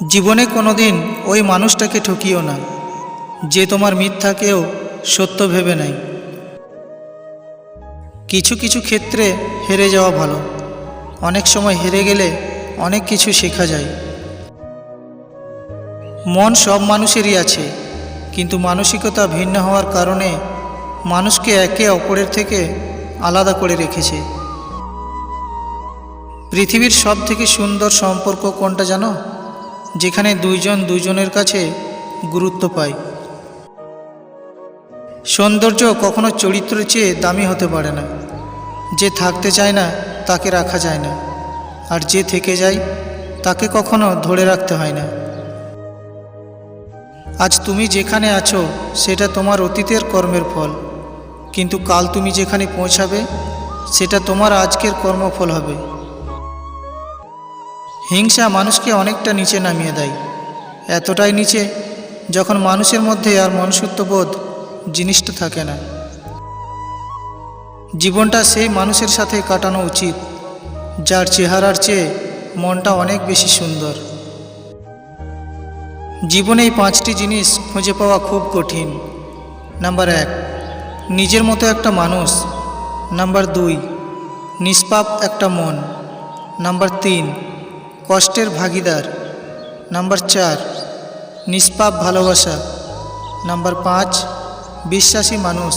জীবনে কোনো দিন ওই মানুষটাকে ঠকিও না, যে তোমার মিথ্যাকেও সত্য ভেবে নেয়। কিছু কিছু ক্ষেত্রে হেরে যাওয়া ভালো। অনেক সময় হেরে গেলে অনেক কিছু শেখা যায়। মন সব মানুষেরই আছে, কিন্তু মানসিকতা ভিন্ন হওয়ার কারণে মানুষকে একে অপরের থেকে আলাদা করে রেখেছে। পৃথিবীর সব থেকে সুন্দর সম্পর্ক কোনটা জানো? যেখানে দুইজন দুইজনের কাছে গুরুত্ব পায়। সৌন্দর্য কখনো চরিত্রের চেয়ে দামি হতে পারে না। যে থাকতে চায় না, তাকে রাখা যায় না। আর যে থেকে যায়, তাকে কখনো ধরে রাখতে হয় না। আজ তুমি যেখানে আছো, সেটা তোমার অতীতের কর্মের ফল। কিন্তু কাল তুমি যেখানে পৌঁছাবে, সেটা তোমার আজকের কর্মফল হবে। হিংসা মানুষকে অনেকটা নিচে নামিয়ে দেয়। এতটাই নিচে যখন মানুষের মধ্যে আর মনুষ্যত্ববোধ জিনিসটা থাকে না। জীবনটা সেই মানুষের সাথে কাটানো উচিত, যার চেহারার চেয়ে মনটা অনেক বেশি সুন্দর। জীবনে এই পাঁচটি জিনিস খুঁজে পাওয়া খুব কঠিন। নাম্বার এক, নিজের মতো একটা মানুষ। নাম্বার দুই, নিষ্পাপ একটা মন। নাম্বার তিন কষ্টের ভাগিদার। নাম্বার চার, নিষ্পাপ ভালোবাসা। নাম্বার পাঁচ, বিশ্বাসী মানুষ।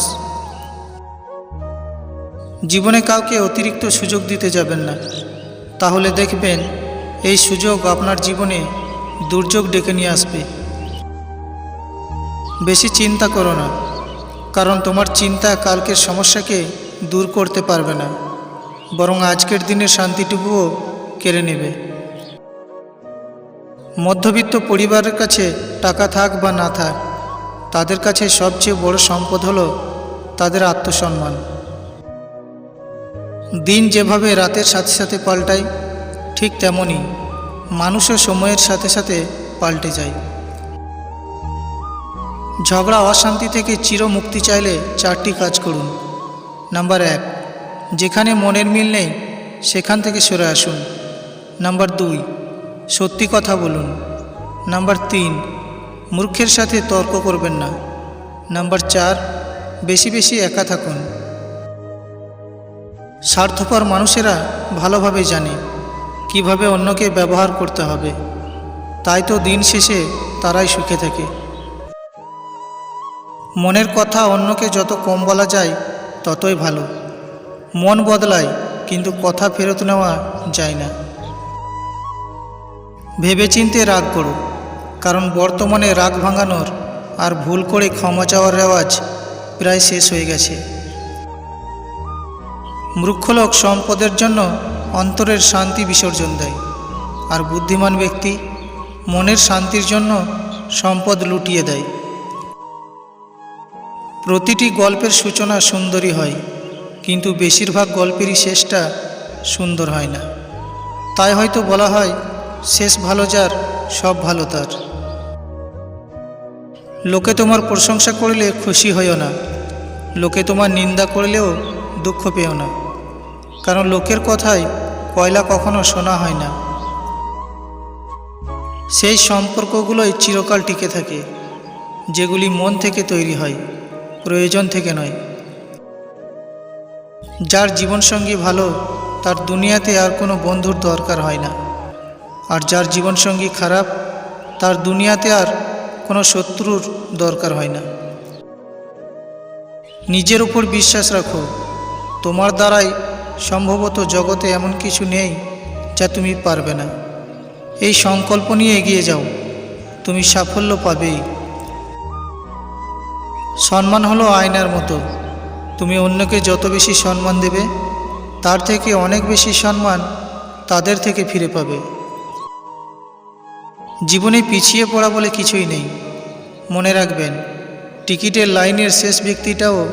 জীবনে কাউকে অতিরিক্ত সুযোগ দিতে যাবেন না। তাহলে দেখবেন, এই সুযোগ আপনার জীবনে দুর্যোগ ডেকে নিয়ে আসবে। বেশি চিন্তা করো না, কারণ তোমার চিন্তা কালকের সমস্যাকে দূর করতে পারবে না। বরং আজকের দিনের শান্তিটুকুও কেড়ে নেবে। মধ্যবিত্ত পরিবারের কাছে টাকা থাক বা না থাক, তাদের কাছে সবচেয়ে বড় সম্পদ হলো তাদের আত্মসম্মান। দিন যেভাবে রাতের সাথে সাথে পাল্টায়, ঠিক তেমনই মানুষও সময়ের সাথে সাথে পাল্টে যায়। ঝগড়া, অশান্তি থেকে চিরমুক্তি চাইলে চারটি কাজ করুন। নাম্বার এক, যেখানে মনের মিল নেই, সেখান থেকে সরে আসুন। নাম্বার দুই সত্যি কথা বলুন। নাম্বার তিন, মূর্খের সাথে তর্ক করবেন না। নাম্বার চার, বেশি বেশি একা থাকুন। স্বার্থপর মানুষেরা ভালোভাবে জানে কীভাবে অন্যকে ব্যবহার করতে হবে। তাই তো দিন শেষে তারাই সুখে থাকে। মনের কথা অন্যকে যত কম বলা যায়, ততই ভালো। মন বদলায়, কিন্তু কথা ফেরত নেওয়া যায় না। ভেবেচিন্তে রাগ করো, কারণ বর্তমানে রাগ ভাঙানোর আর ভুল করে ক্ষমা চাওয়ার রেওয়াজ প্রায় শেষ হয়ে গেছে। মূর্খলোক সম্পদের জন্য অন্তরের শান্তি বিসর্জন দেয়, আর বুদ্ধিমান ব্যক্তি মনের শান্তির জন্য সম্পদ লুটিয়ে দেয়। প্রতিটি গল্পের সূচনা সুন্দরী হয়, কিন্তু বেশিরভাগ গল্পেরই শেষটা সুন্দর হয় না। তাই হয়তো বলা হয় শেষ ভালো যার, সব ভালো তার। লোকে তোমার প্রশংসা করলে খুশি হইও না। লোকে তোমার নিন্দা করলেও দুঃখ পেও না। কারণ লোকের কথায় কয়লা কখনো শোনা হয় না। সেই সম্পর্কগুলোই চিরকাল টিকে থাকে, যেগুলি মন থেকে তৈরি হয়, প্রয়োজন থেকে নয়। যার জীবনসঙ্গী ভালো, তার দুনিয়াতে আর কোনো বন্ধুর দরকার হয় না। আর যার জীবনসঙ্গী খারাপ, তার দুনিয়াতে আর কোনো শত্রুর দরকার হয় না। নিজের উপর বিশ্বাস রাখো। তোমার দ্বারাই সম্ভবত জগতে এমন কিছু নেই যা তুমি পারবে না। এই সংকল্প নিয়ে এগিয়ে যাও। তুমি সাফল্য পাবেই। সম্মান হলো আয়নার মতো। তুমি অন্যকে যত বেশি সম্মান দেবে, তার থেকে অনেক বেশি সম্মান তাদের থেকে ফিরে পাবে। জীবনে পিছিয়ে পড়া বলে কিছুই নেই। মনে রাখবেন, টিকিটের লাইনের শেষ ব্যক্তিটাও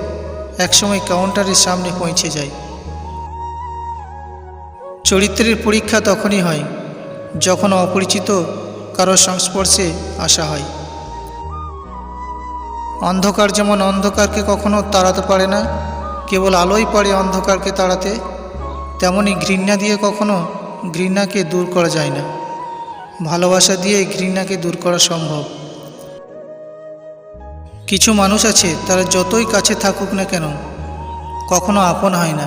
একসময় কাউন্টারের সামনে পৌঁছে যায়। চরিত্রের পরীক্ষা তখনই হয়, যখন অপরিচিত কারও সংস্পর্শে আসা হয়। অন্ধকার যেমন অন্ধকারকে কখনো তাড়াতে পারে না, কেবল আলোই পারে অন্ধকারকে তাড়াতে, তেমনি ঘৃণা দিয়ে কখনো ঘৃণাকে দূর করা যায় না। ভালোবাসা দিয়ে ঘৃণাকে দূর করা সম্ভব। কিছু মানুষ আছে, তারা যতই কাছে থাকুক না কেন, কখনো আপন হয় না,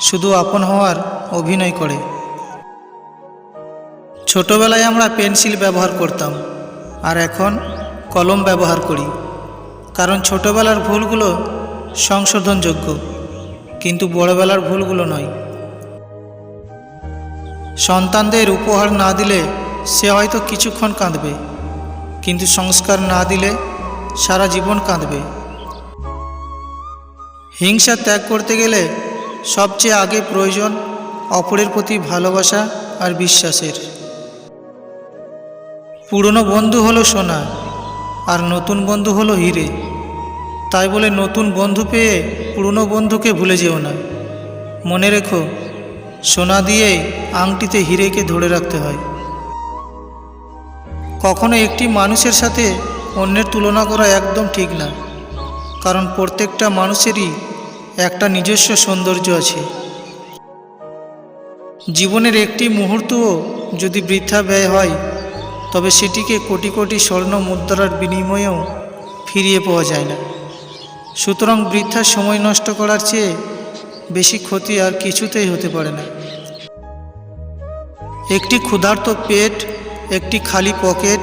শুধু আপন হওয়ার অভিনয় করে। ছোটবেলায় আমরা পেন্সিল ব্যবহার করতাম, আর এখন কলম ব্যবহার করি, কারণ ছোটবেলার ভুলগুলো সংশোধনযোগ্য, কিন্তু বড়বেলার ভুলগুলো নয়। সন্তানদের উপহার না দিলে সে হয়তো কিছুক্ষণ কাঁদবে, কিন্তু সংস্কার না দিলে সারা জীবন কাঁদবে। হিংসা ত্যাগ করতে গেলে সবচেয়ে আগে প্রয়োজন অপরের প্রতি ভালোবাসা আর বিশ্বাসের। পুরনো বন্ধু হলো সোনা, আর নতুন বন্ধু হলো হিরে। তাই বলে নতুন বন্ধু পেয়ে পুরনো বন্ধুকে ভুলে যেও না। মনে রেখো, সোনা দিয়েই আংটিতে হিরেকে ধরে রাখতে হয়। কখনো একটি মানুষের সাথে অন্যের তুলনা করা একদম ঠিক না। কারণ প্রত্যেকটা মানুষেরই একটা নিজস্ব সৌন্দর্য আছে। জীবনের একটি মুহূর্তও যদি বৃথা ব্যয় হয়, তবে সেটিকে কোটি কোটি স্বর্ণ মুদ্রার বিনিময়েও ফিরিয়ে পাওয়া যায় না। সুতরাং বৃথা সময় নষ্ট করার চেয়ে বেশি ক্ষতি আর কিছুতেই হতে পারে না। একটি ক্ষুধার্ত পেট একটি খালি পকেট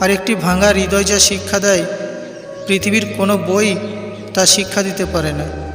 আর একটি ভাঙা হৃদয় যা শিক্ষা দেয়, পৃথিবীর কোনো বই তা শিক্ষা দিতে পারে না।